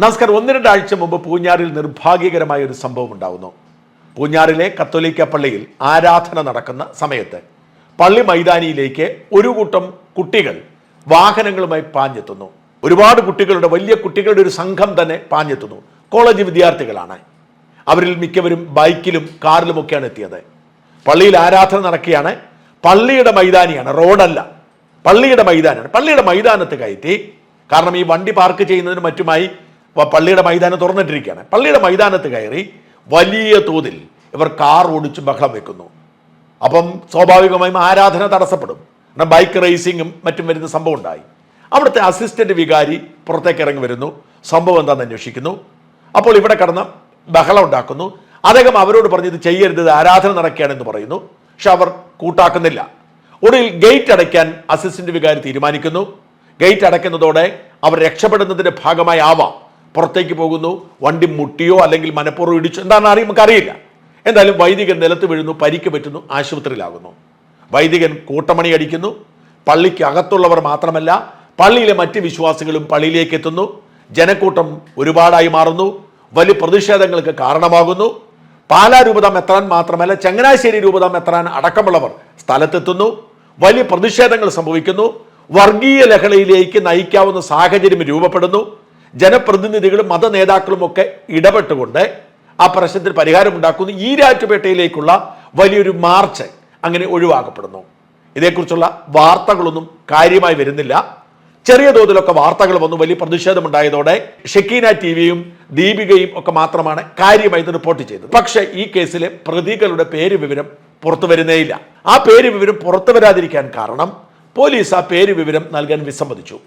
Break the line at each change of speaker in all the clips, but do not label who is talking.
നമസ്കാരം. ഒന്ന് രണ്ടാഴ്ച മുമ്പ് പൂഞ്ഞാറിൽ നിർഭാഗ്യകരമായ ഒരു സംഭവം ഉണ്ടാകുന്നു പൂഞ്ഞാറിലെ കത്തോലിക്ക പള്ളിയിൽ ആരാധന നടക്കുന്ന സമയത്ത് പള്ളി മൈതാനിയിലേക്ക് ഒരു കൂട്ടം കുട്ടികൾ വാഹനങ്ങളുമായി പാഞ്ഞെത്തുന്നു. ഒരുപാട് കുട്ടികളുടെ വലിയ കുട്ടികളുടെ ഒരു സംഘം തന്നെ പാഞ്ഞെത്തുന്നു. കോളേജ് വിദ്യാർത്ഥികളാണ്. അവരിൽ മിക്കവരും ബൈക്കിലും കാറിലുമൊക്കെയാണ് എത്തിയത്. പള്ളിയിൽ ആരാധന നടക്കുകയാണ്. പള്ളിയുടെ മൈതാനിയാണ് റോഡല്ല. പള്ളിയുടെ മൈതാനാണ് പള്ളിയുടെ മൈതാനത്ത് കയറ്റി. കാരണം ഈ വണ്ടി പാർക്ക് ചെയ്യുന്നതിന് മറ്റുമായി പള്ളിയുടെ മൈതാനം തുറന്നിട്ടിരിക്കുകയാണ്. പള്ളിയുടെ മൈതാനത്ത് കയറി വലിയ തോതിൽ ഇവർ കാർ ഓടിച്ച് ബഹളം വെക്കുന്നു. അപ്പം സ്വാഭാവികമായും ആരാധന തടസ്സപ്പെടും. കാരണം ബൈക്ക് റേസിങ്ങും മറ്റും വരുന്ന സംഭവം ഉണ്ടായി. അവിടുത്തെ അസിസ്റ്റന്റ് വികാരി പുറത്തേക്ക് ഇറങ്ങി വരുന്നു. സംഭവം എന്താണെന്ന് അന്വേഷിക്കുന്നു. അപ്പോൾ ഇവിടെ കടന്ന ബഹളം ഉണ്ടാക്കുന്നു. അദ്ദേഹം അവരോട് പറഞ്ഞു ഇത് ചെയ്യരുത് ആരാധന നടക്കുകയാണെന്ന് പറയുന്നു. പക്ഷെ അവർ കൂട്ടാക്കുന്നില്ല. ഒടുവിൽ ഗേറ്റ് അടയ്ക്കാൻ അസിസ്റ്റന്റ് വികാരി തീരുമാനിക്കുന്നു. ഗേറ്റ് അടയ്ക്കുന്നതോടെ അവർ രക്ഷപ്പെടുന്നതിന്റെ ഭാഗമായി ആവാം. പുറത്തേക്ക് പോകുന്നു വണ്ടി മുട്ടിയോ അല്ലെങ്കിൽ മനഃപൂർവം ഇടിച്ചോ എന്താണെന്ന് അറിയും നമുക്കറിയില്ല. എന്തായാലും വൈദികൻ നിലത്ത് വീഴുന്നു പരിക്ക് പറ്റുന്നു ആശുപത്രിയിലാകുന്നു. വൈദികൻ കൂട്ടമണി അടിക്കുന്നു പള്ളിക്ക് അകത്തുള്ളവർ മാത്രമല്ല പള്ളിയിലെ മറ്റ് വിശ്വാസികളും പള്ളിയിലേക്ക് എത്തുന്നു ജനക്കൂട്ടം ഒരുപാടായി മാറുന്നു വലിയ പ്രതിഷേധങ്ങൾക്ക് കാരണമാകുന്നു. പാലാ രൂപത മെത്രാൻ മാത്രമല്ല ചങ്ങനാശ്ശേരി രൂപത മെത്രാൻ അടക്കമുള്ളവർ സ്ഥലത്തെത്തുന്നു വലിയ പ്രതിഷേധങ്ങൾ സംഭവിക്കുന്നു വർഗീയ ലഹളയിലേക്ക് നയിക്കാവുന്ന സാഹചര്യം രൂപപ്പെടുന്നു ജനപ്രതിനിധികളും മത നേതാക്കളും ഒക്കെ ഇടപെട്ടുകൊണ്ട് ആ പ്രശ്നത്തിന് പരിഹാരമുണ്ടാക്കുന്നു ഈരാറ്റുപേട്ടയിലേക്കുള്ള വലിയൊരു മാർച്ച് അങ്ങനെ ഒഴിവാക്കപ്പെടുന്നു. ഇതേക്കുറിച്ചുള്ള വാർത്തകളൊന്നും കാര്യമായി വരുന്നില്ല. ചെറിയ തോതിലൊക്കെ വാർത്തകൾ വന്നു. വലിയ പ്രതിഷേധമുണ്ടായതോടെ ഷെക്കീന ടി വിയും ദീപികയും ഒക്കെ മാത്രമാണ് കാര്യമായി ഇത് റിപ്പോർട്ട് ചെയ്തത്. പക്ഷേ ഈ കേസിലെ പ്രതികളുടെ പേര് വിവരം പുറത്തു വരുന്നേയില്ല. ആ പേര് വിവരം പുറത്തു വരാതിരിക്കാൻ കാരണം പോലീസ് ആ പേര് വിവരം നൽകാൻ വിസമ്മതിച്ചു.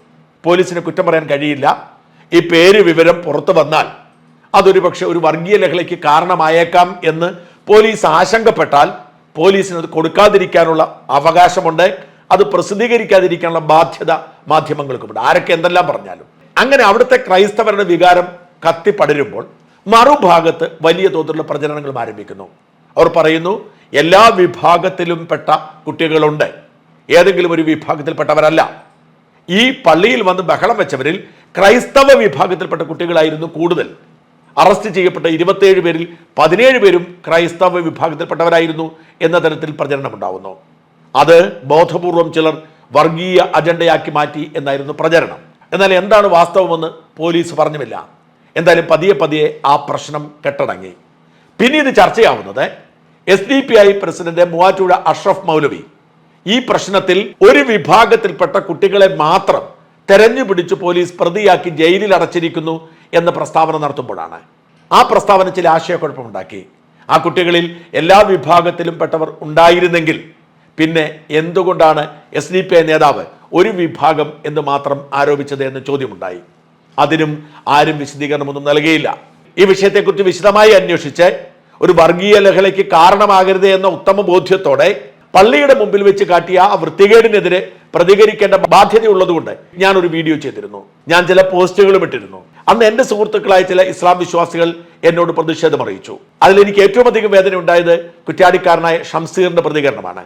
പോലീസിന് കുറ്റം പറയാൻ കഴിയില്ല. ഈ പേര് വിവരം പുറത്തു വന്നാൽ അതൊരു പക്ഷെ ഒരു വർഗീയ ലഹളയ്ക്ക് കാരണമായേക്കാം എന്ന് പോലീസ് ആശങ്കപ്പെട്ടാൽ പോലീസിന് അത് കൊടുക്കാതിരിക്കാനുള്ള അവകാശമുണ്ട്. അത് പ്രസിദ്ധീകരിക്കാതിരിക്കാനുള്ള ബാധ്യത മാധ്യമങ്ങൾക്കുമുണ്ട്. ആരൊക്കെ എന്തെല്ലാം പറഞ്ഞാലും. അങ്ങനെ അവിടുത്തെ ക്രൈസ്തവരുടെ വികാരം കത്തിപ്പടരുമ്പോൾ മറുഭാഗത്ത് വലിയ തോതിലുള്ള പ്രചരണങ്ങളും ആരംഭിക്കുന്നു. അവർ പറയുന്നു എല്ലാ വിഭാഗത്തിലും പെട്ട കുട്ടികളുണ്ട്. ഏതെങ്കിലും ഒരു വിഭാഗത്തിൽപ്പെട്ടവരല്ല. ഈ പള്ളിയിൽ വന്ന് ബഹളം വെച്ചവരിൽ ക്രൈസ്തവ വിഭാഗത്തിൽപ്പെട്ട കുട്ടികളായിരുന്നു കൂടുതൽ. അറസ്റ്റ് ചെയ്യപ്പെട്ട ഇരുപത്തേഴ് പേരിൽ പതിനേഴ് പേരും ക്രൈസ്തവ വിഭാഗത്തിൽപ്പെട്ടവരായിരുന്നു എന്ന തരത്തിൽ പ്രചരണമുണ്ടാവുന്നു. അത് ബോധപൂർവം ചിലർ വർഗീയ അജണ്ടയാക്കി മാറ്റി എന്നായിരുന്നു പ്രചരണം. എന്നാൽ എന്താണ് വാസ്തവമെന്ന് പോലീസ് പറഞ്ഞുമില്ല. എന്തായാലും പതിയെ പതിയെ ആ പ്രശ്നം കെട്ടടങ്ങി. പിന്നെ ഇത് ചർച്ചയാവുന്നത് S D P I president Muvattupuzha Ashraf Maulavi ഈ പ്രശ്നത്തിൽ ഒരു വിഭാഗത്തിൽപ്പെട്ട കുട്ടികളെ മാത്രം തെരഞ്ഞു പിടിച്ച് പോലീസ് പ്രതിയാക്കി ജയിലിൽ അടച്ചിരിക്കുന്നു എന്ന പ്രസ്താവന നടത്തുമ്പോഴാണ്. ആ പ്രസ്താവന ചില ആശയക്കുഴപ്പമുണ്ടാക്കി. ആ കുട്ടികളിൽ എല്ലാ വിഭാഗത്തിലും പെട്ടവർ ഉണ്ടായിരുന്നെങ്കിൽ പിന്നെ എന്തുകൊണ്ടാണ് എസ് ഡി പി ഐ നേതാവ് ഒരു വിഭാഗം എന്ന് മാത്രം ആരോപിച്ചത് എന്ന ചോദ്യമുണ്ടായി. അതിനും ആരും വിശദീകരണമൊന്നും നൽകിയില്ല. ഈ വിഷയത്തെക്കുറിച്ച് വിശദമായി അന്വേഷിച്ച് ഒരു വർഗീയ ലഹളയ്ക്ക് കാരണമാകരുത് എന്ന ഉത്തമ ബോധ്യത്തോടെ പള്ളിയുടെ മുമ്പിൽ വെച്ച് കാട്ടിയ ആ വൃത്തികേടിനെതിരെ പ്രതികരിക്കേണ്ട ബാധ്യതയുള്ളതുകൊണ്ട് ഞാൻ ഒരു വീഡിയോ ചെയ്തിരുന്നു. ഞാൻ ചില പോസ്റ്റുകളും ഇട്ടിരുന്നു. അന്ന് എന്റെ സുഹൃത്തുക്കളായ ചില ഇസ്ലാം വിശ്വാസികൾ എന്നോട് പ്രതിഷേധം അറിയിച്ചു. അതിൽ എനിക്ക് ഏറ്റവും അധികം വേദന ഉണ്ടായത് കുറ്റാടിക്കാരനായ ഷംസീറിന്റെ പ്രതികരണമാണ്.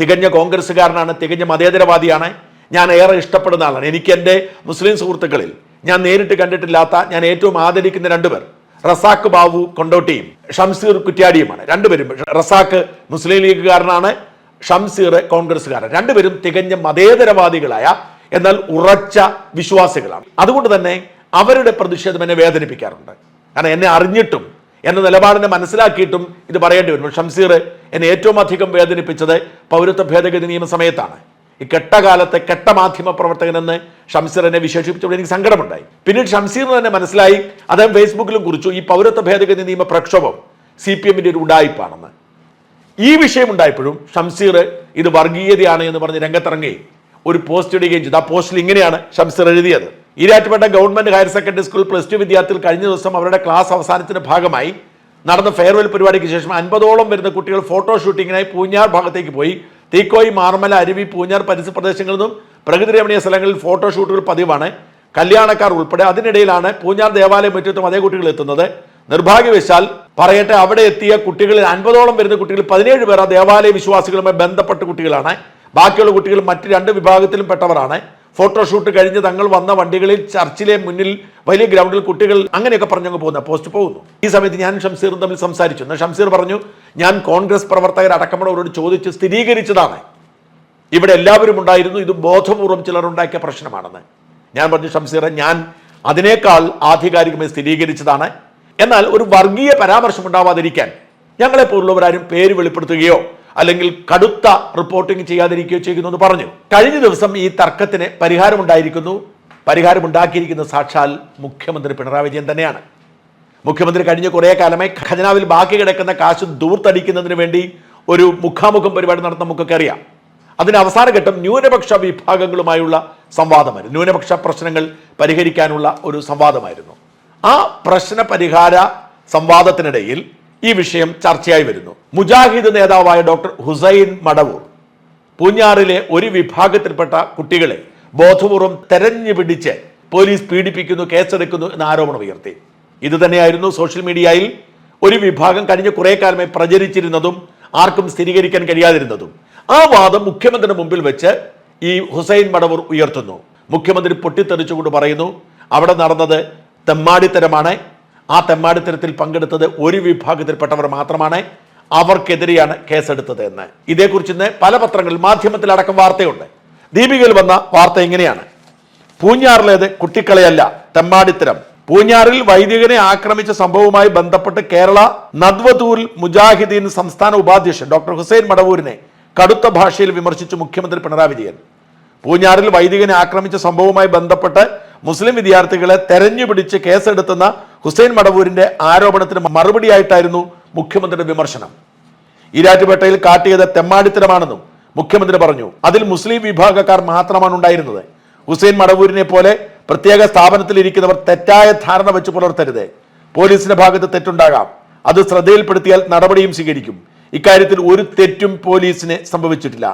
തികഞ്ഞ കോൺഗ്രസ്സുകാരനാണ് തികഞ്ഞ മതേതരവാദിയാണ്. ഞാൻ ഏറെ ഇഷ്ടപ്പെടുന്ന ആളാണ്. എനിക്ക് എന്റെ മുസ്ലിം സുഹൃത്തുക്കളിൽ ഞാൻ നേരിട്ട് കണ്ടിട്ടില്ലാത്ത ഞാൻ ഏറ്റവും ആദരിക്കുന്ന രണ്ടുപേർ റസാഖ് ബാബു കൊണ്ടോട്ടിയും ഷംസീർ കുറ്റ്യാടിയുമാണ്. രണ്ടുപേരും റസാഖ് മുസ്ലിം ലീഗുകാരനാണ് ഷംസീർ കോൺഗ്രസ്സുകാരൻ. രണ്ടുപേരും തികഞ്ഞ മതേതരവാദികളായ എന്നാൽ ഉറച്ച വിശ്വാസികളാണ്. അതുകൊണ്ട് തന്നെ അവരുടെ പ്രതിഷേധം എന്നെ വേദനിപ്പിക്കാറുണ്ട്. കാരണം എന്നെ അറിഞ്ഞിട്ടും എന്ന നിലപാടിനെ മനസ്സിലാക്കിയിട്ടും ഇത് പറയേണ്ടി വരും. ഷംസീർ എന്നെ ഏറ്റവും അധികം വേദനിപ്പിച്ചത് പൗരത്വ ഭേദഗതി നിയമസമയത്താണ്. ഈ കെട്ടകാലത്തെ കെട്ട മാധ്യമ പ്രവർത്തകനെന്ന് ഷംസീർ എന്നെ വിശേഷിപ്പിച്ചപ്പോൾ എനിക്ക് സങ്കടമുണ്ടായി. പിന്നീട് ഷംസീറിന് തന്നെ മനസ്സിലായി അദ്ദേഹം ഫേസ്ബുക്കിലും കുറിച്ചു ഈ പൗരത്വ ഭേദഗതി നിയമ പ്രക്ഷോഭം സി പി എമ്മിന്റെ ഒരു ഉടായ്പാണെന്ന് ഈ വിഷയം ഉണ്ടായപ്പോഴും ഷംസീർ ഇത് വർഗീയതയാണ് എന്ന് പറഞ്ഞ് രംഗത്തിറങ്ങുകയും ഒരു പോസ്റ്റ് ഇടുകയും ചെയ്തു. ആ പോസ്റ്റിൽ ഇങ്ങനെയാണ് ഷംസീർ എഴുതിയത്. Erattupetta government higher secondary school plus two വിദ്യാർത്ഥികൾ കഴിഞ്ഞ ദിവസം അവരുടെ ക്ലാസ് അവസാനത്തിന്റെ ഭാഗമായി നടന്ന ഫെയർവെൽ പരിപാടിക്ക് ശേഷം അൻപതോളം വരുന്ന കുട്ടികൾ ഫോട്ടോ ഷൂട്ടിങ്ങിനായി പൂഞ്ഞാർ ഭാഗത്തേക്ക് പോയി. തീക്കോയി മാർമല അരുവി പൂഞ്ഞാർ പരിസര പ്രദേശങ്ങളിൽ നിന്നും പ്രകൃതി രമണീയ സ്ഥലങ്ങളിൽ ഫോട്ടോഷൂട്ടുകൾ പതിവാണ്. കല്യാണക്കാർ ഉൾപ്പെടെ അതിനിടയിലാണ് പൂഞ്ഞാർ ദേവാലയം മുറ്റത്തും അതേ കുട്ടികൾ എത്തുന്നത്. നിർഭാഗ്യവശാൽ പറയട്ടെ അവിടെ എത്തിയ കുട്ടികളിൽ അൻപതോളം വരുന്ന കുട്ടികൾ പതിനേഴ് പേർ ആ ദേവാലയ വിശ്വാസികളുമായി ബന്ധപ്പെട്ട കുട്ടികളാണ്. ബാക്കിയുള്ള കുട്ടികൾ മറ്റ് രണ്ട് വിഭാഗത്തിലും പെട്ടവരാണ്. ഫോട്ടോഷൂട്ട് കഴിഞ്ഞ് തങ്ങൾ വന്ന വണ്ടികളിൽ ചർച്ചിലെ മുന്നിൽ വലിയ ഗ്രൗണ്ടിൽ കുട്ടികൾ അങ്ങനെയൊക്കെ പറഞ്ഞങ്ങ് പോകുന്ന. പോസ്റ്റ് പോകുന്നു. ഈ സമയത്ത് ഞാൻ ഷംസീറും തമ്മിൽ സംസാരിച്ചു. എന്നാൽ ഷംസീർ പറഞ്ഞു ഞാൻ കോൺഗ്രസ് പ്രവർത്തകർ അടക്കമുള്ളവരോട് ചോദിച്ച് സ്ഥിരീകരിച്ചതാണ്. ഇവിടെ എല്ലാവരും ഉണ്ടായിരുന്നു. ഇത് ബോധപൂർവം ചിലർ ഉണ്ടാക്കിയ പ്രശ്നമാണെന്ന്. ഞാൻ പറഞ്ഞു ഷംസീറെ ഞാൻ അതിനേക്കാൾ ആധികാരികമായി സ്ഥിരീകരിച്ചതാണ്. എന്നാൽ ഒരു വർഗീയ പരാമർശം ഉണ്ടാവാതിരിക്കാൻ ഞങ്ങളെപ്പോലുള്ളവരാരും പേര് വെളിപ്പെടുത്തുകയോ അല്ലെങ്കിൽ കടുത്ത റിപ്പോർട്ടിംഗ് ചെയ്യാതിരിക്കുകയോ ചെയ്യുന്നു എന്ന് പറഞ്ഞു. കഴിഞ്ഞ ദിവസം ഈ തർക്കത്തിന് പരിഹാരമുണ്ടായിരിക്കുന്നു. പരിഹാരമുണ്ടാക്കിയിരിക്കുന്ന സാക്ഷാൽ മുഖ്യമന്ത്രി പിണറായി വിജയൻ തന്നെയാണ്. മുഖ്യമന്ത്രി കഴിഞ്ഞ കുറേ കാലമായി ഖജനാവിൽ ബാക്കി കിടക്കുന്ന കാശ് ദൂർത്തടിക്കുന്നതിന് വേണ്ടി ഒരു മുഖാമുഖം പരിപാടി നടത്തുന്ന നമുക്കൊക്കെ അറിയാം. അതിന് അവസാന ഘട്ടം ന്യൂനപക്ഷ വിഭാഗങ്ങളുമായുള്ള സംവാദമായിരുന്നു. ന്യൂനപക്ഷ പ്രശ്നങ്ങൾ പരിഹരിക്കാനുള്ള ഒരു സംവാദമായിരുന്നു. ആ പ്രശ്ന പരിഹാര സംവാദത്തിനിടയിൽ ഈ വിഷയം ചർച്ചയായി വരുന്നു. മുജാഹിദ് നേതാവായ ഡോക്ടർ ഹുസൈൻ മടവൂർ പൂഞ്ഞാറിലെ ഒരു വിഭാഗത്തിൽപ്പെട്ട കുട്ടികളെ ബോധപൂർവം തെരഞ്ഞു പിടിച്ച് പോലീസ് പീഡിപ്പിക്കുന്നു കേസെടുക്കുന്നു എന്ന ആരോപണം ഉയർത്തി. ഇത് തന്നെയായിരുന്നു സോഷ്യൽ മീഡിയയിൽ ഒരു വിഭാഗം കഴിഞ്ഞ കുറെ കാലമായി പ്രചരിച്ചിരുന്നതും ആർക്കും സ്ഥിരീകരിക്കാൻ കഴിയാതിരുന്നതും. ആ വാദം മുഖ്യമന്ത്രിയുടെ മുമ്പിൽ വെച്ച് ഈ ഹുസൈൻ മടവൂർ ഉയർത്തുന്നു. മുഖ്യമന്ത്രി പൊട്ടിത്തെറിച്ചുകൊണ്ട് പറയുന്നു അവിടെ നടന്നത് തെമ്മാടിത്തരമാണ് ആ തെമ്മാടിത്തരത്തിൽ പങ്കെടുത്തത് ഒരു വിഭാഗത്തിൽപ്പെട്ടവർ മാത്രമാണ്. അവർക്കെതിരെയാണ് കേസെടുത്തത് എന്ന്. ഇതേക്കുറിച്ച് ഇന്ന് പല പത്രങ്ങളിൽ മാധ്യമത്തിൽ അടക്കം വാർത്തയുണ്ട്. ദീപികയിൽ വന്ന വാർത്ത ഇങ്ങനെയാണ്. പൂഞ്ഞാറിലേത് കുട്ടിക്കളയല്ല തെമ്മാടിത്തരം. പൂഞ്ഞാറിൽ വൈദികനെ ആക്രമിച്ച സംഭവവുമായി ബന്ധപ്പെട്ട് കേരള നദ്വതൂൽ മുജാഹിദീൻ സംസ്ഥാന ഉപാധ്യക്ഷൻ ഡോക്ടർ ഹുസൈൻ മടവൂരിനെ കടുത്ത ഭാഷയിൽ വിമർശിച്ചു മുഖ്യമന്ത്രി പിണറായി വിജയൻ. പൂഞ്ഞാറിൽ വൈദികനെ ആക്രമിച്ച സംഭവവുമായി ബന്ധപ്പെട്ട് മുസ്ലിം വിദ്യാർത്ഥികളെ തെരഞ്ഞുപിടിച്ച് കേസെടുത്തുന്ന ഹുസൈൻ മടവൂരിന്റെ ആരോപണത്തിന് മറുപടിയായിട്ടായിരുന്നു മുഖ്യമന്ത്രിയുടെ വിമർശനം. ഈരാറ്റുപേട്ടയിൽ കാട്ടിയത് തെമ്മാടിത്തരമാണെന്നും മുഖ്യമന്ത്രി പറഞ്ഞു. അതിൽ മുസ്ലിം വിഭാഗക്കാർ മാത്രമാണ് ഉണ്ടായിരുന്നത്. ഹുസൈൻ മടവൂരിനെ പോലെ പ്രത്യേക സ്ഥാപനത്തിൽ ഇരിക്കുന്നവർ തെറ്റായ ധാരണ വെച്ച് പുലർത്തരുത്. പോലീസിന്റെ ഭാഗത്ത് തെറ്റുണ്ടാകാം. അത് ശ്രദ്ധയിൽപ്പെടുത്തിയാൽ നടപടിയും സ്വീകരിക്കും. ഇക്കാര്യത്തിൽ ഒരു തെറ്റും പോലീസിന് സംഭവിച്ചിട്ടില്ല.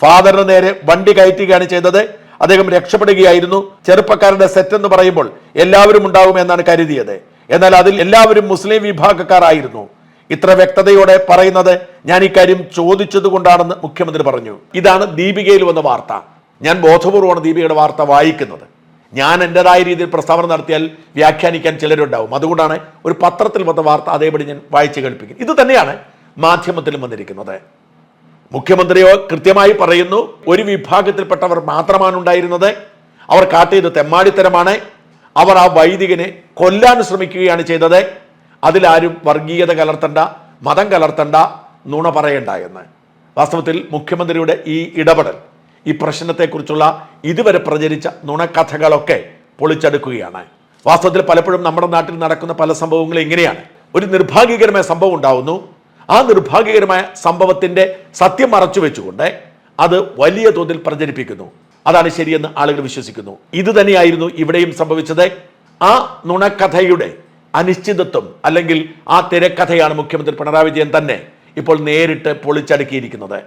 ഫാദറിന് നേരെ വണ്ടി കയറ്റുകയാണ് ചെയ്തത്. അദ്ദേഹം രക്ഷപ്പെടുകയായിരുന്നു. ചെറുപ്പക്കാരുടെ സെറ്റ് എന്ന് പറയുമ്പോൾ എല്ലാവരും ഉണ്ടാകുമെന്നാണ് കരുതിയത്. എന്നാൽ അതിൽ എല്ലാവരും മുസ്ലിം വിഭാഗക്കാരായിരുന്നു. ഇത്ര വ്യക്തതയോടെ പറയുന്നത് ഞാൻ ഇക്കാര്യം ചോദിച്ചത് കൊണ്ടാണെന്ന് മുഖ്യമന്ത്രി പറഞ്ഞു. ഇതാണ് ദീപികയിൽ വന്ന വാർത്ത. ഞാൻ ബോധപൂർവമാണ് ദീപികയുടെ വാർത്ത വായിക്കുന്നത്. ഞാൻ എന്റെതായ രീതിയിൽ പ്രസ്താവന നടത്തിയാൽ വ്യാഖ്യാനിക്കാൻ ചിലരുണ്ടാവും. അതുകൊണ്ടാണ് ഒരു പത്രത്തിൽ വന്ന വാർത്ത അതേപടി ഞാൻ വായിച്ചു കേൾപ്പിക്കുന്നത്. ഇത് തന്നെയാണ് മാധ്യമത്തിലും വന്നിരിക്കുന്നത്. മുഖ്യമന്ത്രിയോ കൃത്യമായി പറയുന്നു ഒരു വിഭാഗത്തിൽപ്പെട്ടവർ മാത്രമാണ് ഉണ്ടായിരുന്നത്. അവർ കാട്ടിയത് തെമ്മാടിത്തരമാണ്. അവർ ആ വൈദികനെ കൊല്ലാൻ ശ്രമിക്കുകയാണ് ചെയ്തത്. അതിലാരും വർഗീയത കലർത്തണ്ട മതം കലർത്തണ്ട നുണ പറയണ്ട എന്ന്. വാസ്തവത്തിൽ മുഖ്യമന്ത്രിയുടെ ഈ ഇടപെടൽ ഈ പ്രശ്നത്തെക്കുറിച്ചുള്ള ഇതുവരെ പ്രചരിച്ച നുണക്കഥകളൊക്കെ പൊളിച്ചെടുക്കുകയാണ്. വാസ്തവത്തിൽ പലപ്പോഴും നമ്മുടെ നാട്ടിൽ നടക്കുന്ന പല സംഭവങ്ങളും ഇങ്ങനെയാണ്. ഒരു നിർഭാഗ്യകരമായ സംഭവം ഉണ്ടാവുന്നു. ആ നിർഭാഗ്യകരമായ സംഭവത്തിന്റെ സത്യം മറച്ചു വെച്ചുകൊണ്ട് അത് വലിയ തോതിൽ പ്രചരിപ്പിക്കുന്നു. അതാണ് ശരിയെന്ന് ആളുകൾ വിശ്വസിക്കുന്നു. ഇത് തന്നെയായിരുന്നു ഇവിടെയും സംഭവിച്ചത്. ആ നുണക്കഥയുടെ അനിശ്ചിതത്വം അല്ലെങ്കിൽ ആ തിരക്കഥയാണ് മുഖ്യമന്ത്രി പിണറായി വിജയൻ തന്നെ ഇപ്പോൾ നേരിട്ട് പൊളിച്ചടുക്കിയിരിക്കുന്നത്.